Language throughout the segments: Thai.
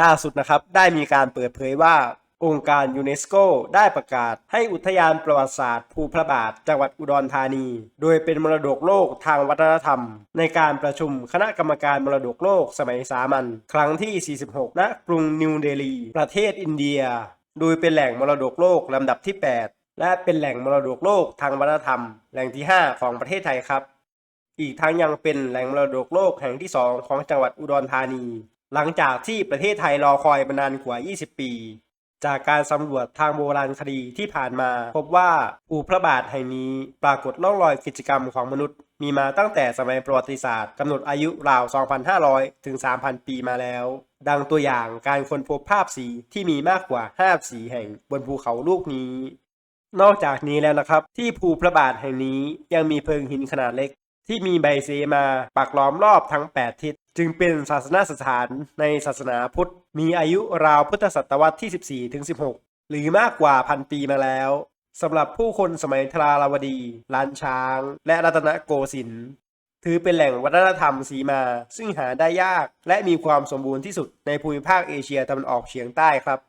ล่าสุดนะครับได้มีการเปิดเผยว่าองค์การยูเนสโกได้ประกาศให้อุทยานประวัติศาสตร์ภูพระบาทจังหวัดอุดรธานี โดยเป็นมรดกโลกทางวัฒนธรรม ในการประชุมคณะกรรมการมรดกโลกสมัยสามัญครั้งที่ 46 ณ กรุงนิวเดลี ประเทศอินเดีย โดยเป็นแหล่งมรดกโลกลำดับที่ 8 และเป็นแหล่งมรดกโลกทางวัฒนธรรม แหล่งที่ 5 ของประเทศไทยครับ อีกทั้งยังเป็นแหล่งมรดกโลกแห่งที่ 2 ของจังหวัดอุดรธานี หลังจากที่ประเทศไทยรอคอยมานานกว่า 20 ปี จากการสำรวจทางโบราณคดีที่ผ่านมา พบว่าอูพระบาทแห่งนี้ปรากฏร่องรอยกิจกรรมของมนุษย์ มีมาตั้งแต่สมัยประวัติศาสตร์กำหนดอายุราว 2,500 ถึง 3,000 ปีมาแล้ว ดังตัวอย่างการค้นพบภาพสีที่มีมากกว่า 5 สีแห่งบนภูเขาลูกนี้ นอกจากนี้แล้วนะครับ ที่ภูพระบาทแห่งนี้ยังมีเพิงหินขนาดเล็กที่มีใบเสมาปักล้อมรอบทั้ง 8 ทิศ จึงเป็นศาสนสถานในศาสนาพุทธ มีอายุราวพุทธศตวรรษที่ 14ถึง16 หรือมากกว่าพันปีมาแล้วสำหรับผู้คนสมัยทราราวดี ล้านช้าง และรัตนโกสินทร์ถือเป็นแหล่งวัฒนธรรมสีมา ซึ่งหาได้ยาก และมีความสมบูรณ์ที่สุดในภูมิภาคเอเชียตะวันออกเฉียงใต้ครับ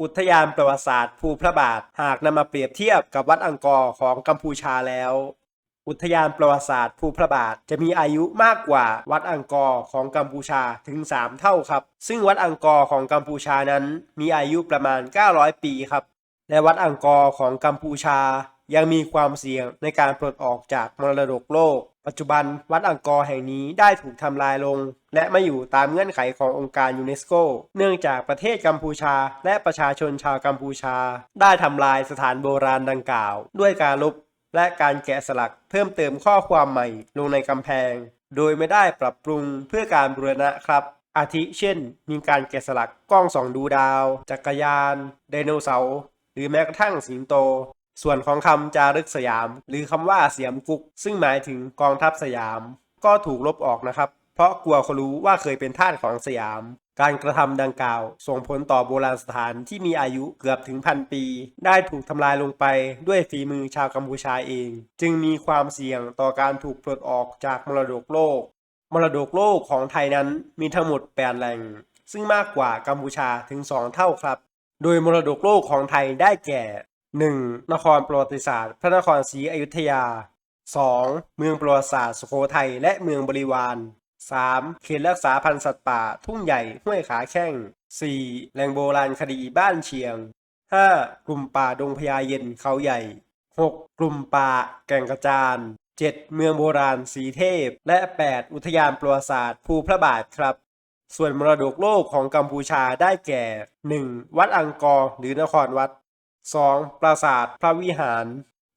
อุทยานประวัติศาสตร์ภูพระบาท หากนำมาเปรียบเทียบกับวัดอังกอร์ของกัมพูชาแล้ว อุทยานประวัติศาสตร์ภูพระบาท จะมีอายุมากกว่าวัดอังกอร์ของกัมพูชาถึง 3 เท่าครับ ซึ่งวัดอังกอร์ของกัมพูชานั้นมีอายุประมาณ 900 ปีครับ และวัดอังกอร์ของกัมพูชา ยังมีความเสี่ยงในการปลดออกจากมรดกโลก ปัจจุบันวัดอังกอร์แห่งนี้ได้ถูกทำลายลง และไมาอยู่ตามเงื่อนไขขององค์การยูเนสโก เนื่องจากประเทศกัมพูชา และประชาชนชาวกัมพูชา ได้ทำลายสถานโบราณดังกล่าว ด้วยการลบ และการแกะสลักเพิ่มเติมข้อความใหม่ลงในกำแพง โดยไม่ได้ปรับปรุงเพื่อการบูรณะครับ อาทิเช่น มีการแกะสลักกล้องส่องดูดาว จักรยาน ไดโนเสาร์ หรือแม้กระทั่งสิงโต ส่วนของคำจารึกสยาม หรือคำว่าเสียมกุก ซึ่งหมายถึงกองทัพสยาม ก็ถูกลบออกนะครับ ราะกลัวเขารู้ว่าเคยเป็นทาสของสยาม การกระทำดังกล่าว ส่งผลต่อโบราณสถานที่มีอายุเกือบถึงพันปี ได้ถูกทำลายลงไปด้วยฝีมือชาวกัมพูชาเอง จึงมีความเสี่ยงต่อการถูกปลดออกจากมรดกโลก มรดกโลกของไทยนั้นมีทั้งหมด8แหล่ง ซึ่งมากกว่ากัมพูชาถึง 2 เท่าครับ โดยมรดกโลกของไทยได้แก่ 1. นครประวัติศาสตร์ พระนครศรีอยุธยา 2. เมืองประวัติศาสตร์สุโขทัยและเมืองบริวาร 3. เขตรักษาพันธุ์สัตว์ป่า ทุ่งใหญ่ห้วยขาแข้ง 4. แหล่งโบราณคดีบ้านเชียง 5. กลุ่มป่าดงพญาเย็นเขาใหญ่ 6. กลุ่มป่าแก่งกระจาน 7. เมืองโบราณสีเทพ และ 8. อุทยานประวัติศาสตร์ภูพระบาทครับ ส่วนมรดกโลกของกัมพูชาได้แก่ 1. วัดอังกอร์หรือนครวัด 2. ปราสาทพระวิหาร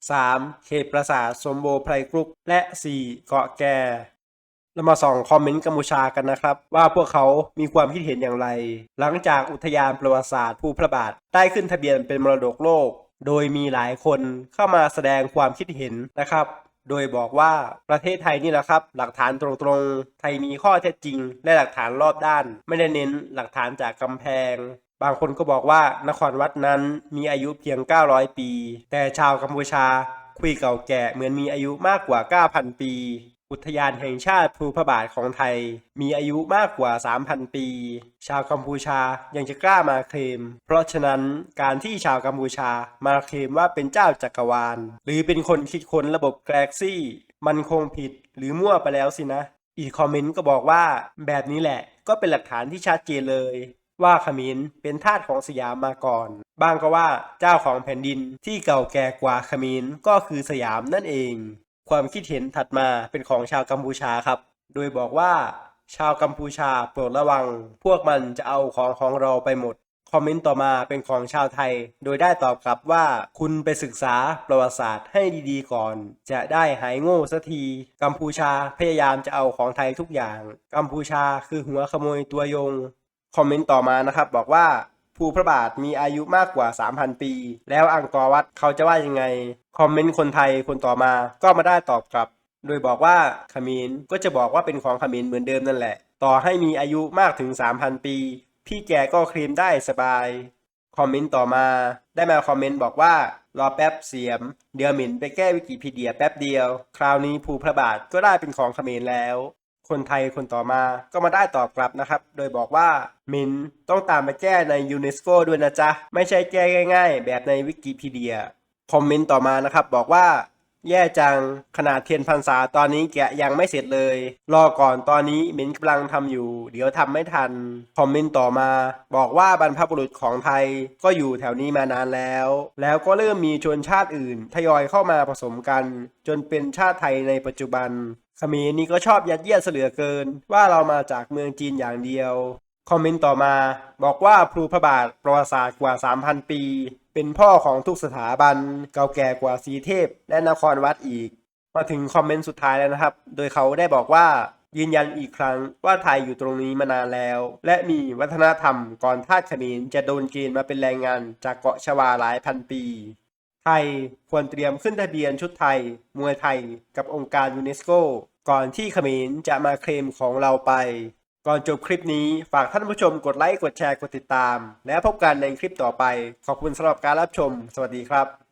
3. เขตปราสาทสมโบไพรกรุก และ 4. เกาะแก เรามาส่องคอมเมนต์กัมพูชากันนะครับ ว่าพวกเขามีความคิดเห็นอย่างไร หลังจากอุทยานประวัติศาสตร์ภูพระบาทได้ขึ้นทะเบียนเป็นมรดกโลก โดยมีหลายคนเข้ามาแสดงความคิดเห็นนะครับ โดยบอกว่าประเทศไทยนี่แหละครับ หลักฐานตรงๆ ไทยมีข้อเท็จจริง และหลักฐานรอบด้าน ไม่ได้เน้นหลักฐานจากกำแพงบางคนก็บอกว่านครวัดนั้นมีอายุเพียง 900 ปี แต่ชาวกัมพูชาคุยเก่าแก่เหมือนมีอายุมากกว่า 9,000 ปี อุทยานแห่งชาติภูพระบาทของไทย มีอายุมากกว่า 3,000 ปี ชาวกัมพูชายังจะกล้ามาเคลม เพราะฉะนั้นการที่ชาวกัมพูชามาเคลมว่าเป็นเจ้าจักรวาล หรือเป็นคนคิดค้นระบบแกลกซี่ มันคงผิดหรือมั่วไปแล้วสินะ อีกคอมเมนต์ก็บอกว่า แบบนี้แหละก็เป็นหลักฐานที่ชัดเจนเลยว่าขมินเป็นทาสของสยามมาก่อนบางก็ว่าเจ้าของแผ่นดินที่เก่าแก่กว่าขมินก็คือสยามนั่นเอง ความคิดเห็นถัดมาเป็นของชาวกัมพูชาครับ โดยบอกว่า ชาวกัมพูชาโปรดระวัง พวกมันจะเอาของของเราไปหมด คอมเมนต์ต่อมาเป็นของชาวไทย โดยได้ตอบกลับว่า คุณไปศึกษาประวัติศาสตร์ให้ดีๆก่อน จะได้หายโง่สักที กัมพูชาพยายามจะเอาของไทยทุกอย่าง กัมพูชาคือหัวขโมยตัวยง คอมเมนต์ต่อมานะครับบอกว่า ภูพระบาทมีอายุมากกว่า 3,000 ปี แล้วอังกอร์วัดเขาจะว่ายังไง คอมเมนต์คนไทยคนต่อมาก็มาได้ตอบกลับ โดยบอกว่าขมินก็จะบอกว่าเป็นของขมินเหมือนเดิมนั่นแหละ ต่อให้มีอายุมากถึง 3,000 ปี พี่แกก็เคลมได้สบาย คอมเมนต์ต่อมา ได้มาคอมเมนต์บอกว่ารอแป๊บเสียม เดี๋ยวหมินไปแก้วิกิพีเดียแป๊บเดียว คราวนี้ภูพระบาทก็ได้เป็นของขมรแล้ว คนไทยคนต่อมาก็มาได้ตอบกลับนะครับ โดยบอกว่ามินต้องตามไปแก้ในยูเนสโกด้วยนะจ๊ะ ไม่ใช่แก้ง่าย ๆ แบบในวิกิพีเดีย คอมเมนต์ต่อมานะครับ บอกว่า แย่จัง ขนาดเทียนพรรษาตอนนี้แกะยังไม่เสร็จเลย รอก่อนตอนนี้เม้นกำลังทำอยู่ เดี๋ยวทำไม่ทัน คอมเมนต์ต่อมา บอกว่าบรรพบุรุษของไทยก็อยู่แถวนี้มานานแล้ว แล้วก็เริ่มมีชนชาติอื่น ทยอยเข้ามาผสมกัน จนเป็นชาติไทยในปัจจุบันขมรนี่ก็ชอบยัดเยียดเสลือเกิน ว่าเรามาจากเมืองจีนอย่างเดียว คอมเมนต์ต่อมา บอกว่าพลูพระบาทประวัติศาสตร์กว่า 3,000 ปี เป็นพ่อของทุกสถาบันเก่าแก่กว่าสีเทพ และนครวัดอีก มาถึงคอมเมนต์สุดท้ายแล้วนะครับ โดยเขาได้บอกว่ายืนยันอีกครั้งว่าไทยอยู่ตรงนี้มานานแล้ว และมีวัฒนธรรมก่อนทาสเขมรจะโดนเกณฑ์มาเป็นแรงงานจากเกาะชวาหลายพันปี ไทยควรเตรียมขึ้นทะเบียนชุดไทย มวยไทยกับองค์การยูเนสโก ก่อนที่เขมรจะมาเคลมของเราไป ก่อนจบคลิปนี้ฝากท่านผู้ชมกดไลค์ กดแชร์ กดติดตาม และพบกันในคลิปต่อไป ขอบคุณสำหรับการรับชม สวัสดีครับ